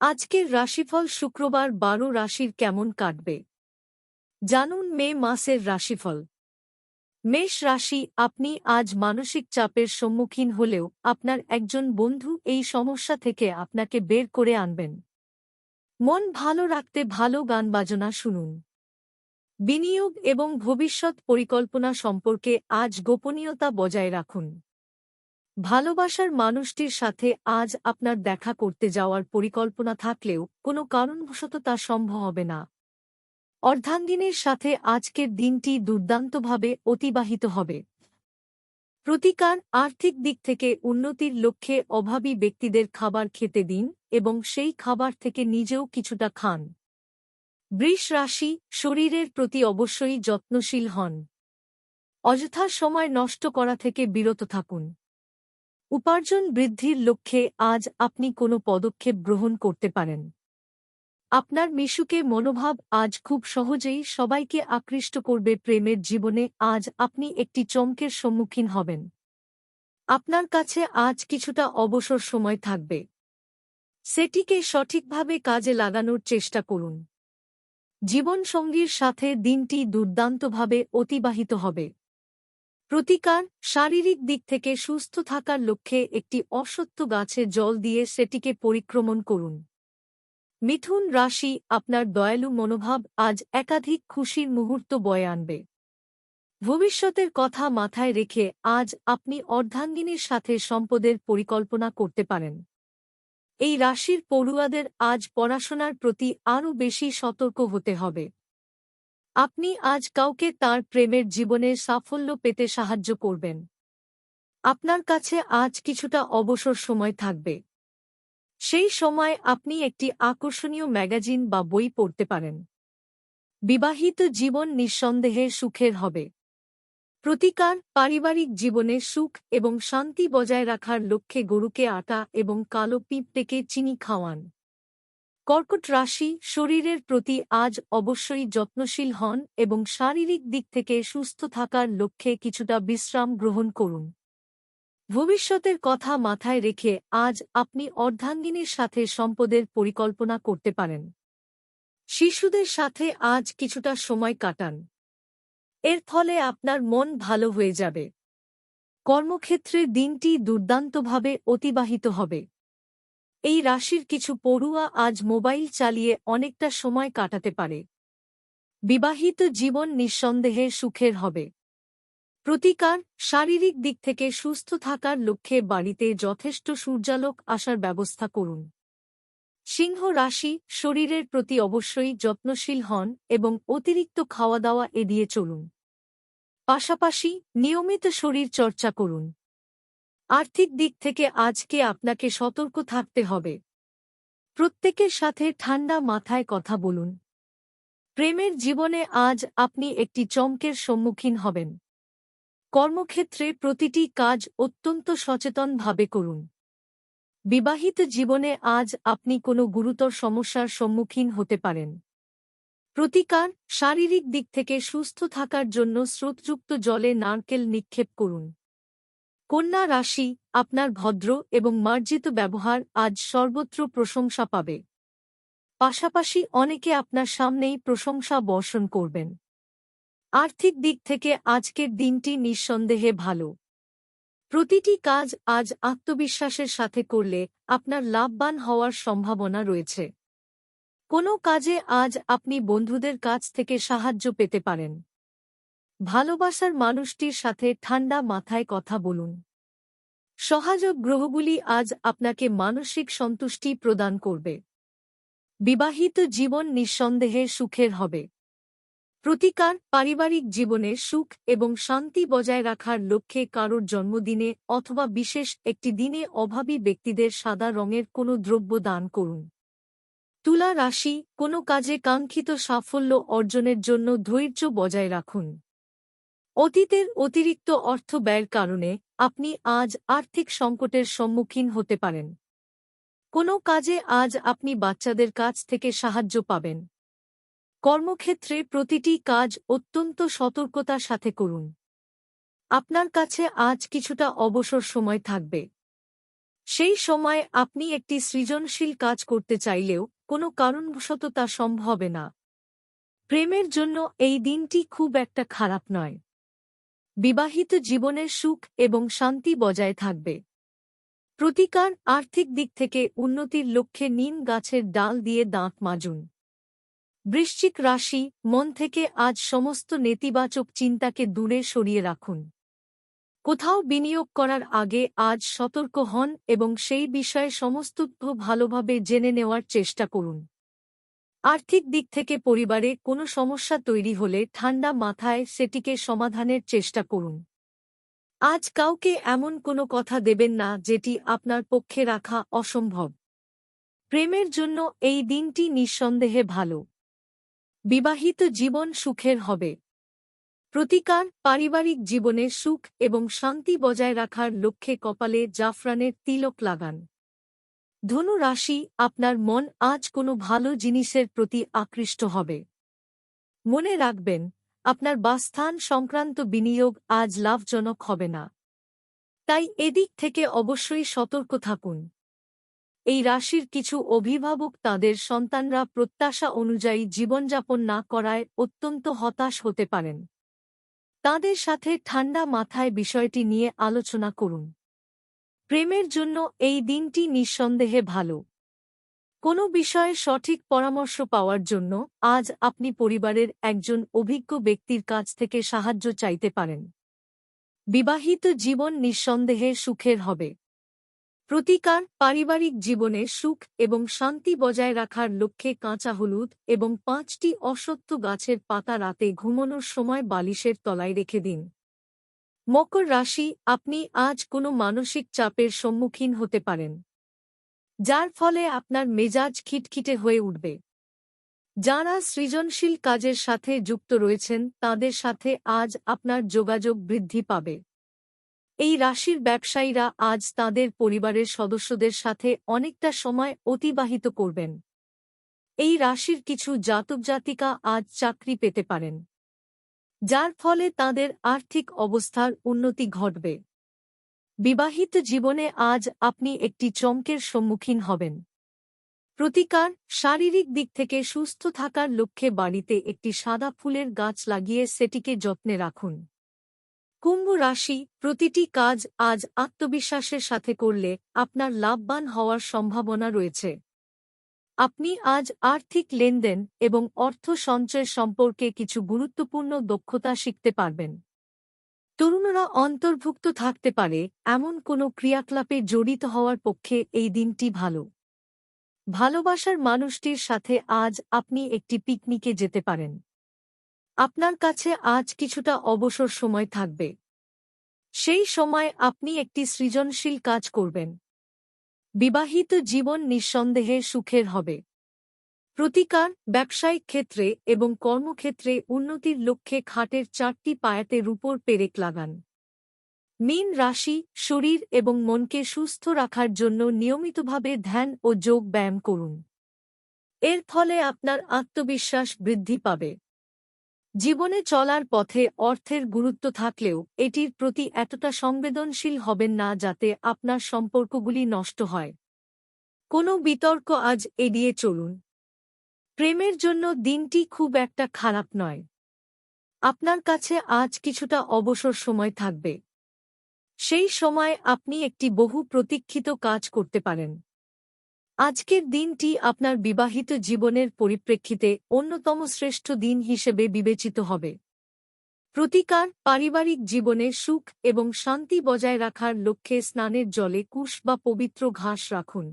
আজকের রাশিফল শুক্রবার বারো রাশির কেমন কাটবে? জানুন মে মাসের রাশিফল। মেষ রাশি, আপনি আজ মানসিক চাপের সম্মুখীন হলেও আপনার একজন বন্ধু এই সমস্যা থেকে আপনাকে বের করে আনবেন। মন ভালো রাখতে ভালো গান বাজনা শুনুন। বিনিয়োগ এবং ভবিষ্যৎ পরিকল্পনা সম্পর্কে আজ গোপনীয়তা বজায় রাখুন। ভালোবাসার মানুষটির সাথে আজ আপনার দেখা করতে যাওয়ার পরিকল্পনা থাকলেও কোনো কারণবশত তা সম্ভব হবে না। অর্ধাঙ্গিনীর সাথে আজকের দিনটি দুর্দান্তভাবে অতিবাহিত হবে। প্রতিকার আর্থিক দিক থেকে উন্নতির লক্ষ্যে অভাবী ব্যক্তিদের খাবার খেতে দিন এবং সেই খাবার থেকে নিজেও কিছুটা খান। বৃষ রাশি শরীরের প্রতি অবশ্যই যত্নশীল হন। অযথা সময় নষ্ট করা থেকে বিরত থাকুন। উপার্জন বৃদ্ধির লক্ষ্যে আজ আপনি কোনো পদক্ষেপ গ্রহণ করতে পারেন। আপনার মিশুকে মনোভাব আজ খুব সহজেই সবাইকে আকৃষ্ট করবে। প্রেমের জীবনে আজ আপনি একটি চমকের সম্মুখীন হবেন। আপনার কাছে আজ কিছুটা অবসর সময় থাকবে। সেটিকে সঠিকভাবে কাজে লাগানোর চেষ্টা করুন। জীবনসঙ্গীর সাথে দিনটি দুর্দান্তভাবে অতিবাহিত হবে। প্রতিকার শারীরিক দিক থেকে সুস্থ থাকার লক্ষ্যে একটি অসত্য গাছে জল দিয়ে সেটিকে পরিক্রমণ করুন। মিথুন রাশি আপনার দয়ালু মনোভাব আজ একাধিক খুশির মুহূর্ত বয়ে আনবে। ভবিষ্যতের কথা মাথায় রেখে আজ আপনি অর্ধাঙ্গিনীর সাথে সম্পদের পরিকল্পনা করতে পারেন। এই রাশির পড়ুয়াদের আজ পড়াশোনার প্রতি আরও বেশি সতর্ক হতে হবে। আপনি আজ কাউকে তার প্রেমের জীবনের সাফল্য পেতে সাহায্য করবেন। আপনার কাছে আজ কিছুটা অবসর সময় থাকবে। সেই সময় আপনি একটি আকর্ষণীয় ম্যাগাজিন বা বই পড়তে পারেন। বিবাহিত জীবন নিঃসন্দেহে সুখের হবে। প্রতিকার, পারিবারিক জীবনে সুখ এবং শান্তি বজায় রাখার লক্ষ্যে গরুকে আটা এবং কালো পিঁপটেকে চিনি খাওয়ান। কর্কট রাশি শরীরের প্রতি আজ অবশ্যই যত্নশীল হন এবং শারীরিক দিক থেকে সুস্থ থাকার লক্ষ্যে কিছুটা বিশ্রাম গ্রহণ করুন। ভবিষ্যতের কথা মাথায় রেখে আজ আপনি অর্ধাঙ্গিনীর সাথে সম্পদের পরিকল্পনা করতে পারেন। শিশুদের সাথে আজ কিছুটা সময় কাটান। এর ফলে আপনার মন ভালো হয়ে যাবে। কর্মক্ষেত্রে দিনটি দুর্দান্তভাবে অতিবাহিত হবে। এই রাশির কিছু পড়ুয়া আজ মোবাইল চালিয়ে অনেকটা সময় কাটাতে পারে। বিবাহিত জীবন নিঃসন্দেহে সুখের হবে। প্রতিকার, শারীরিক দিক থেকে সুস্থ থাকার লক্ষ্যে বাড়িতে যথেষ্ট সূর্যালোক আসার ব্যবস্থা করুন। সিংহ রাশি, শরীরের প্রতি অবশ্যই যত্নশীল হন এবং অতিরিক্ত খাওয়া দাওয়া এড়িয়ে চলুন। পাশাপাশি নিয়মিত শরীর চর্চা করুন। আর্থিক দিক থেকে আজকে আপনাকে সতর্ক থাকতে হবে। প্রত্যেকের সাথে ঠান্ডা মাথায় কথা বলুন। প্রেমের জীবনে আজ আপনি একটি চমকের সম্মুখীন হবেন। কর্মক্ষেত্রে প্রতিটি কাজ অত্যন্ত সচেতনভাবে করুন। বিবাহিত জীবনে আজ আপনি কোনো গুরুতর সমস্যার সম্মুখীন হতে পারেন। প্রতিকার শারীরিক দিক থেকে সুস্থ থাকার জন্য স্রোতযুক্ত জলে নারকেল নিক্ষেপ করুন। কন্যা রাশি, আপনার ভদ্র এবং মার্জিত ব্যবহার আজ সর্বত্র প্রশংসা পাবে। পাশাপাশি অনেকে আপনার সামনেই প্রশংসা বর্ষণ করবেন। আর্থিক দিক থেকে আজকের দিনটি নিঃসন্দেহে ভালো। প্রতিটি কাজ আজ আত্মবিশ্বাসের সাথে করলে আপনার লাভবান হওয়ার সম্ভাবনা রয়েছে। কোনো কাজে আজ আপনি বন্ধুদের কাছ থেকে সাহায্য পেতে পারেন। ভালোবাসার মানুষটির সাথে ঠান্ডা মাথায় কথা বলুন। সহায়ক গ্রহগুলি আজ আপনাকে মানসিক সন্তুষ্টি প্রদান করবে। বিবাহিত জীবন নিঃসন্দেহে সুখের হবে। প্রতিকার পারিবারিক জীবনে সুখ এবং শান্তি বজায় রাখার লক্ষ্যে কারোর জন্মদিনে অথবা বিশেষ একটি দিনে অভাবী ব্যক্তিদের সাদা রঙের কোনো দ্রব্য দান করুন। তুলা রাশি কোনো কাজে কাঙ্ক্ষিত সাফল্য অর্জনের জন্য ধৈর্য বজায় রাখুন। অতীতের অতিরিক্ত অর্থ ব্যয়ের কারণে আপনি আজ আর্থিক সংকটের সম্মুখীন হতে পারেন। কোনো কাজে আজ আপনি বাচ্চাদের কাছ থেকে সাহায্য পাবেন। কর্মক্ষেত্রে প্রতিটি কাজ অত্যন্ত সতর্কতার সাথে করুন। আপনার কাছে আজ কিছুটা অবসর সময় থাকবে। সেই সময় আপনি একটি সৃজনশীল কাজ করতে চাইলেও কোনো কারণবশত তা সম্ভব না। প্রেমের জন্য এই দিনটি খুব একটা খারাপ নয়। বিবাহিত জীবনের সুখ এবং শান্তি বজায় থাকবে। প্রতিকার আর্থিক দিক থেকে উন্নতির লক্ষ্যে নিম গাছের ডাল দিয়ে দাঁত মাজুন। বৃশ্চিক রাশি, মন থেকে আজ সমস্ত নেতিবাচক চিন্তাকে দূরে সরিয়ে রাখুন। কোথাও বিনিয়োগ করার আগে আজ সতর্ক হন এবং সেই বিষয়ে সমস্ত ভালোভাবে জেনে নেওয়ার চেষ্টা করুন। আর্থিক দিক থেকে পরিবারে কোনো সমস্যা তৈরি হলে ঠান্ডা মাথায় সেটিকে সমাধানের চেষ্টা করুন। আজ কাউকে এমন কোনো কথা দেবেন না যেটি আপনার পক্ষে রাখা অসম্ভব। প্রেমের জন্য এই দিনটি নিঃসন্দেহে ভালো। বিবাহিত জীবন সুখের হবে। প্রতিকার পারিবারিক জীবনে সুখ এবং শান্তি বজায় রাখার লক্ষ্যে কপালে জাফরানের তিলক লাগান। ধনু রাশি আপনার মন আজ কোনো ভালো জিনিসের প্রতি আকৃষ্ট হবে। মনে রাখবেন, আপনার বাসস্থান সংক্রান্ত বিনিয়োগ আজ লাভজনক হবে না। তাই এদিক থেকে অবশ্যই সতর্ক থাকুন। এই রাশির কিছু অভিভাবক তাদের সন্তানরা প্রত্যাশা অনুযায়ী জীবনযাপন না করায় অত্যন্ত হতাশ হতে পারেন। তাদের সাথে ঠান্ডা মাথায় বিষয়টি নিয়ে আলোচনা করুন। প্রেমের জন্য এই দিনটি নিঃসন্দেহে ভালো। কোনো বিষয়ে সঠিক পরামর্শ পাওয়ার জন্য আজ আপনি পরিবারের একজন অভিজ্ঞ ব্যক্তির কাছ থেকে সাহায্য চাইতে পারেন। বিবাহিত জীবন নিঃসন্দেহে সুখের হবে। প্রতিকার পারিবারিক জীবনে সুখ এবং শান্তি বজায় রাখার লক্ষ্যে কাঁচা হলুদ এবং পাঁচটি অসত্য গাছের পাতা রাতে ঘুমানোর সময় বালিশের তলায় রেখে দিন। মকর রাশি, আপনি আজ কোনো মানসিক চাপের সম্মুখীন হতে পারেন। যার ফলে আপনার মেজাজ খিটখিটে হয়ে উঠবে। যারা সৃজনশীল কাজের সাথে যুক্ত রয়েছেন, তাদের সাথে আজ আপনার যোগাযোগ বৃদ্ধি পাবে। এই রাশির ব্যবসায়ীরা আজ তাদের পরিবারের সদস্যদের সাথে অনেকটা সময় অতিবাহিত করবেন। এই রাশির কিছু জাতক জাতিকা আজ চাকরি পেতে পারেন। যার ফলে তাদের আর্থিক অবস্থার উন্নতি ঘটবে। বিবাহিত জীবনে আজ আপনি একটি চমকের সম্মুখীন হবেন। প্রতিকার, শারীরিক দিক থেকে সুস্থ থাকার লক্ষ্যে বাড়িতে একটি সাদা ফুলের গাছ লাগিয়ে সেটিকে যত্নে রাখুন। কুম্ভ রাশি, প্রতিটি কাজ আজ আত্মবিশ্বাসের সাথে করলে আপনার লাভবান হওয়ার সম্ভাবনা রয়েছে। আপনি আজ আর্থিক লেনদেন এবং অর্থ সঞ্চয় সম্পর্কে কিছু গুরুত্বপূর্ণ দক্ষতা শিখতে পারবেন। তরুণরা অন্তর্ভুক্ত থাকতে পারে এমন কোনো ক্রিয়াকলাপে জড়িত হওয়ার পক্ষে এই দিনটি ভালো। ভালোবাসার মানুষটির সাথে আজ আপনি একটি পিকনিকে যেতে পারেন। আপনার কাছে আজ কিছুটা অবসর সময় থাকবে। সেই সময় আপনি একটি সৃজনশীল কাজ করবেন। বিবাহিত জীবন নিঃসন্দেহে সুখের হবে। প্রতিকার, ব্যবসায়িক ক্ষেত্রে এবং কর্মক্ষেত্রে উন্নতির লক্ষ্যে খাটের চারটি পায়াতে রূপর পেরেক লাগান। মীন রাশি, শরীর এবং মনকে সুস্থ রাখার জন্য নিয়মিতভাবে ধ্যান ও যোগ ব্যায়াম করুন। এর ফলে আপনার আত্মবিশ্বাস বৃদ্ধি পাবে। জীবনে চলার পথে অর্থের গুরুত্ব থাকলেও এটির প্রতি এতটা সংবেদনশীল হবেন না যাতে আপনার সম্পর্কগুলি নষ্ট হয়। কোনো বিতর্ক আজ এড়িয়ে চলুন। প্রেমের জন্য দিনটি খুব একটা খারাপ নয়। আপনার কাছে আজ কিছুটা অবসর সময় থাকবে। সেই সময় আপনি একটি বহু প্রতীক্ষিত কাজ করতে পারেন। আজকের দিনটি আপনার বিবাহিত জীবনের পরিপ্রেক্ষিতে অন্যতম শ্রেষ্ঠ দিন হিসেবে বিবেচিত হবে। প্রতিকার, পারিবারিক জীবনে সুখ এবং শান্তি বজায় রাখার লক্ষ্যে স্নানের জলে কুশ বা পবিত্র ঘাস রাখুন।